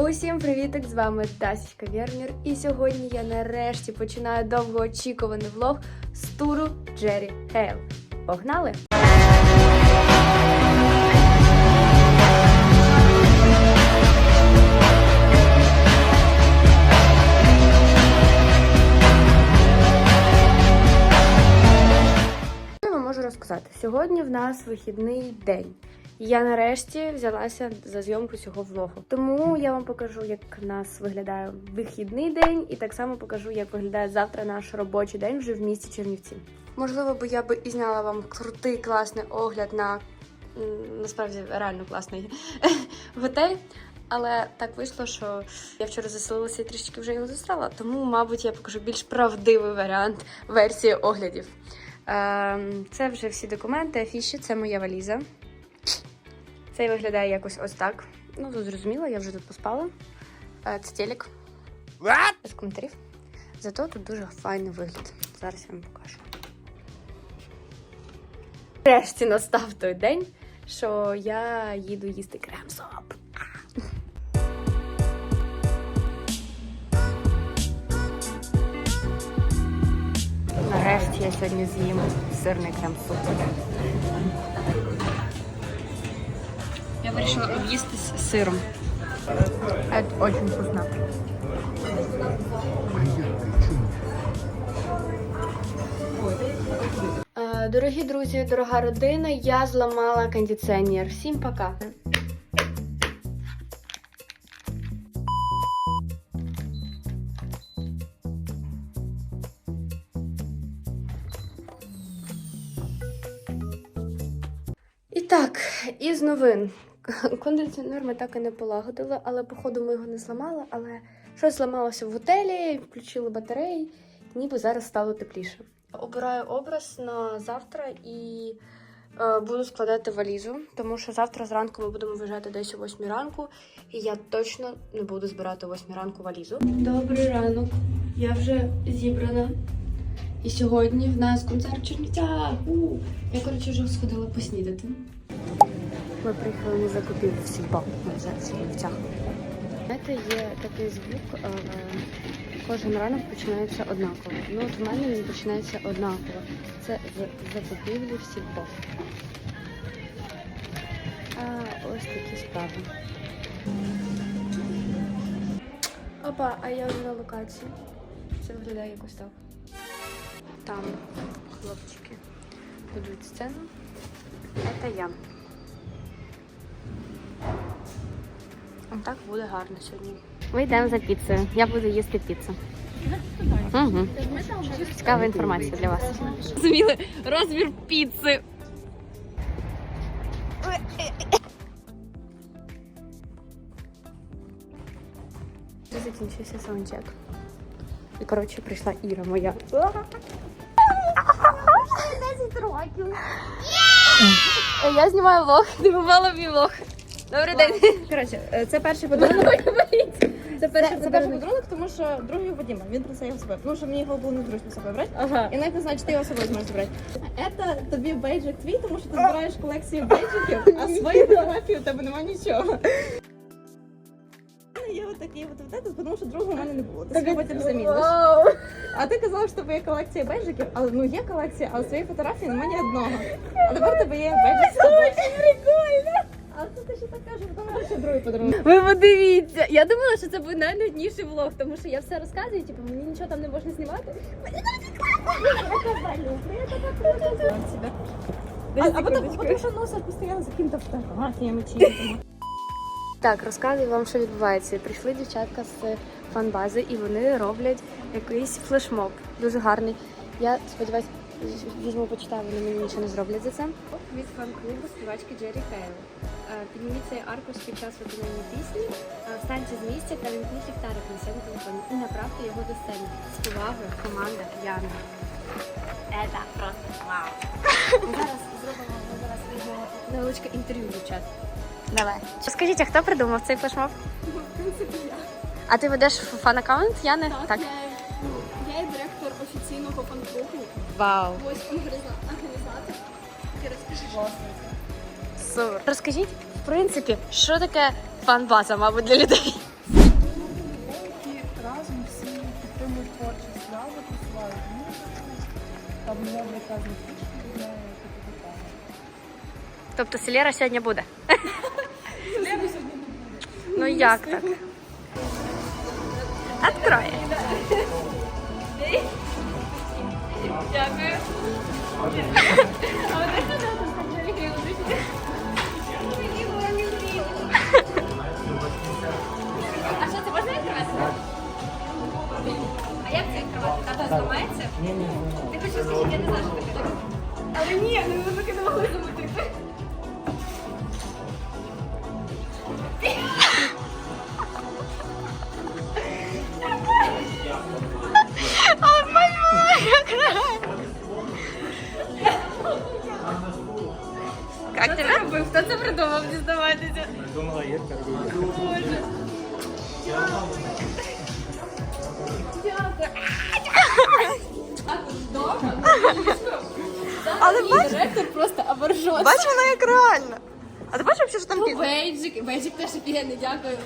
Усім привітик! З вами Тасічка Вернер. І сьогодні я нарешті починаю довгоочікуваний влог з туру Джері Хейл. Погнали! Що вам можу розказати? Сьогодні в нас вихідний день. Я нарешті взялася за зйомку цього влогу. Тому я вам покажу, як у нас виглядає вихідний день, і так само покажу, як виглядає завтра наш робочий день вже в місті Чернівці. Можливо, би я би і зняла вам крутий класний огляд на насправді реально класний готель. Але так вийшло, що я вчора заселилася і трішки вже його зустріла, тому, мабуть, я покажу більш правдивий варіант версії оглядів. Ем, Це вже всі документи, афіші, це моя валіза. Це виглядає якось ось так. Ну, зрозуміло, я вже тут поспала. Е, Це телек. Без коментарів. Зато тут дуже файний вигляд. Зараз я вам покажу. Нарешті настав той день, що я їду їсти крем-соп. Нарешті я сьогодні з'їм сирний крем-суп. Вирішила об'їстись сиром. Это очень вкусно. Е, Дорогі друзі, дорога родина, я зламала кондиціонер. Всім пока. І так, із новин. Кондиціонер ми так і не полагодили, але походу ми його не зламали. Але щось зламалося в готелі, включили батареї, ніби зараз стало тепліше. Обираю образ на завтра і е, буду складати валізу, тому що завтра зранку ми будемо виїжджати десь о 8 ранку, і я точно не буду збирати о 8 ранку валізу. Добрий ранок, я вже зібрана. І сьогодні в нас концерт У, Я, коротше, вже сходила поснідати. Ми приїхали на закупівлю в Сільпо, ми зараз в. Знаєте, є такий звук, е, кожен ранок починається однаково. Ну от в мене він починається однаково. Це з закупівлі в Сільпо. А ось такі справи. Опа, а я вже на локації. Це виглядає якось так. Там хлопчики будуть сцену. Це я. Так буде гарно сьогодні. Ми йдемо за піцею. Я буду їсти піцу. Угу. Цікава інформація для вас. Зрозуміли розмір піци. Закінчився саундчек. І, коротше, прийшла Іра моя. 10 років. Я знімаю влог, дивувала мій влог. Добрий день. Коротше, е, це перший подарунок. Це перший, це перший подарунок, тому що другий Вадима, він принесе його з собою. Тому що мені його було незручно з собою брати. Ага. І навіть не знаю, чи ти його з собою зможеш брати. Це тобі бейджик твій, тому що ти збираєш колекцію бейджиків, а свої фотографії у тебе немає нічого. Мене Є отакий от в тому що другого у мене не було. Ти собі потім заміниш. А ти казала, що в тебе є колекція бейджиків, але ну є колекція, але своєї фотографії немає ні одного. А тепер у тебе є бейджик з. Ви подивіться. Я думала, що це буде найнудніший влог, тому що я все розказую, типу, мені нічого там не можна знімати. А, а потом, потому что носят постоянно за какими-то фотографиями чьими-то. Так, розказую вам, що відбувається. Прийшли дівчатка з фан-бази і вони роблять якийсь флешмоб. Дуже гарний. Я сподіваюся, візьму почитаю, вони мені нічого не зроблять за це. Від фан-клубу співачки Джері Хейл. Підніміть цей аркуш під час виконання пісні, е, встаньте з місця та вімкніть ліхтарик на себе телефоні і направте його до сцени. З повагою команда Яна. Це просто вау. Зараз зробимо зараз його невеличке інтерв'ю, дівчат. Давай. Скажіть, а хто придумав цей флешмоб? В принципі, я. А ти ведеш фан-аккаунт, Яни? Так, Я, ну, я є директор офіційного фан-клубу. Вау. Ось організа- організатор. І розкажи, що Супер. Розкажіть, в принципі, що таке фан-база, мабуть, для людей. які разом всі підтримують творчість справи, просувають музику, там роблять разні фішки для такого. Тобто Селера сьогодні буде. Ну як так? Открой. А зламається? Ні, ні, Ти хочеш я не знаю, що таке. Але ні, ми поки не могли замутити. Как тебе? робив? Хто це придумав дізнаватися? Але бач, Директор просто оборжос. бач вона як реально. А ти бачиш, що там під... Бейджик, бейджик теж офігенний, дякую.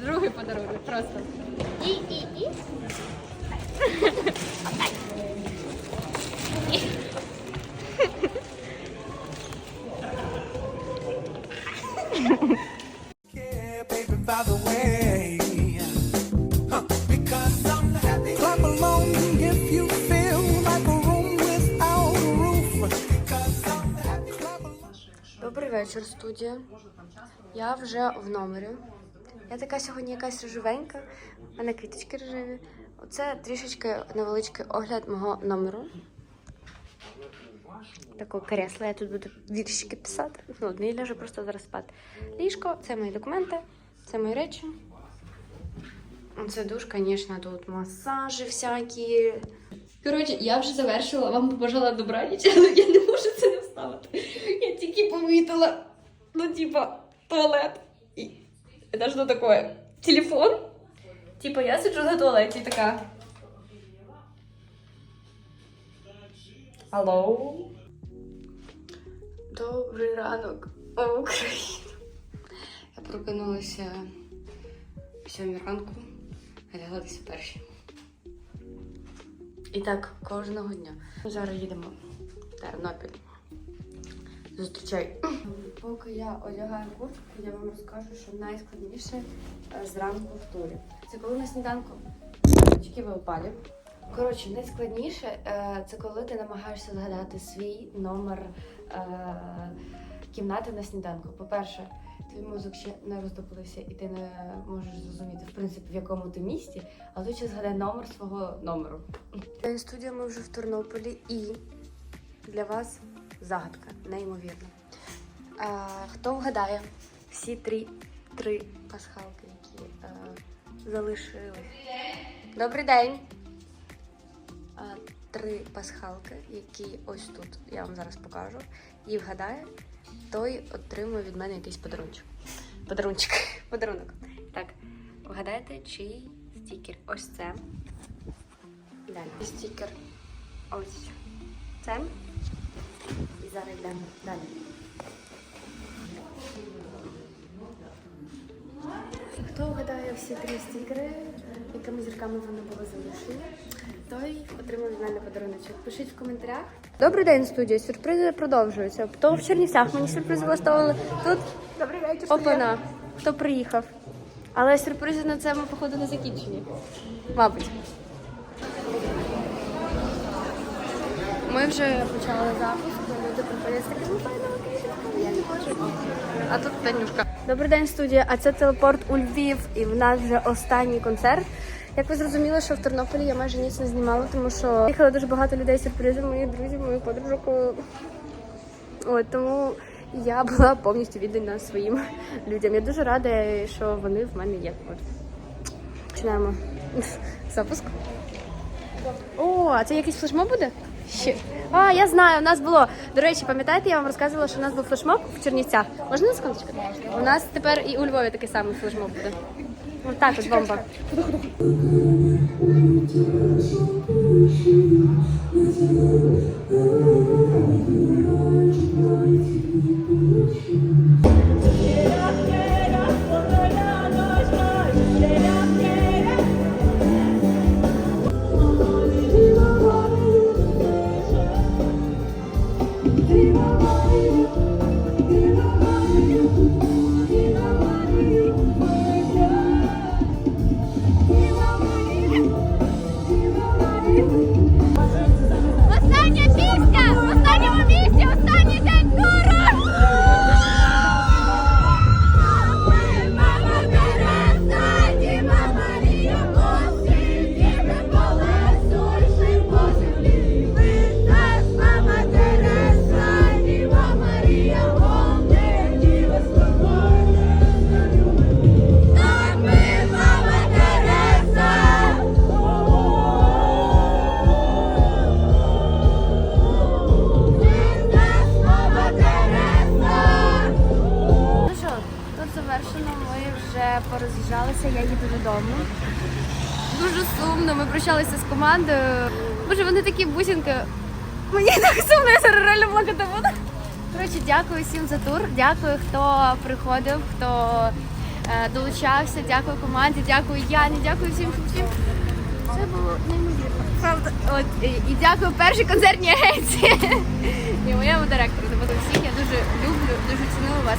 Другий подарунок. Просто. І, і, і. Отак. Yeah, baby, by the way. Huh, because I'm happy. Clap along if you feel like a room without a roof. Because I'm happy. Clap along. Добрий вечір, студія. Я вже в номері. Я така сьогодні якась рожевенька, в мене квіточки рожеві. Оце трішечки невеличкий огляд мого номеру. Такого кресла, я тут буду віршики писати. Ну, ладно, я ляжу просто зараз спати. Ліжко, це мої документи, це мої речі. Це душ, звісно, тут масажі всякі. Коротше, я вже завершила, вам побажала добраніч, але я не можу це не вставити. Я тільки помітила, ну, типа, туалет. Це що таке? Телефон? Типа, я сиджу на туалеті така. Алло. Добрий ранок, Україна. Я прокинулася о сьомій ранку, а лягла десь о. І так кожного дня. Зараз їдемо в Тернопіль. Зустрічай. Поки я одягаю куртку, я вам розкажу, що найскладніше е, зранку в турі. Це коли на сніданку очки ви упалі. Коротше, найскладніше е, це коли ти намагаєшся згадати свій номер е, кімнати на сніданку. По-перше, твій мозок ще не роздоплився, і ти не можеш зрозуміти, в принципі, в якому ти місті, але ще згадай номер свого номеру. Студія ми вже в Тернополі і для вас загадка, неймовірна. А, хто вгадає всі три, три пасхалки, які е, залишились? Добрий день! А, три пасхалки, які ось тут я вам зараз покажу. І вгадає, той отримує від мене якийсь подарунчик. Подарунчик. Подарунок. Так, вгадайте, чий стікер? Ось це. Далі. Стікер. Ось це. І зараз йдемо далі. Хто вгадає всі три стікери, якими зірками вони були залишені, той отримав від мене подаруночок. Пишіть в коментарях. Добрий день, студія. Сюрпризи продовжуються. То в Чернівцях мені сюрпризи влаштовували. Тут Добрий вечір. опана. Хто приїхав? Але сюрпризи на це ми, походу, не закінчені. Мабуть. Ми вже почали запуск, люди приходять з такими файними книжками, я не можу. А тут Танюшка. Добрий день, студія. А це телепорт у Львів, і в нас вже останній концерт. Як ви зрозуміли, що в Тернополі я майже ніч не знімала, тому що їхало дуже багато людей сюрпризи, мої друзі, мої подружок. От тому я була повністю віддана своїм людям. Я дуже рада, що вони в мене є. От. Починаємо запуск. О, а це якийсь флешмоб буде? Ще. А, я знаю, у нас було. До речі, пам'ятаєте, я вам розказувала, що у нас був флешмоб в Чернівцях. Можна на секундочку? У нас тепер і у Львові такий самий флешмоб буде. Ось так от бомба. Остання дякую всім за тур. Дякую, хто приходив, хто е, долучався. Дякую команді, дякую Яні, дякую всім всім. Це було неймовірно. Правда, от і, і дякую першій концертній агенції і моєму директору. Тобто всіх я дуже люблю, дуже ціную вас.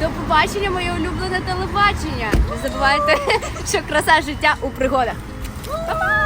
До побачення, моє улюблене телебачення. Не забувайте, що краса життя у пригодах. Па-па!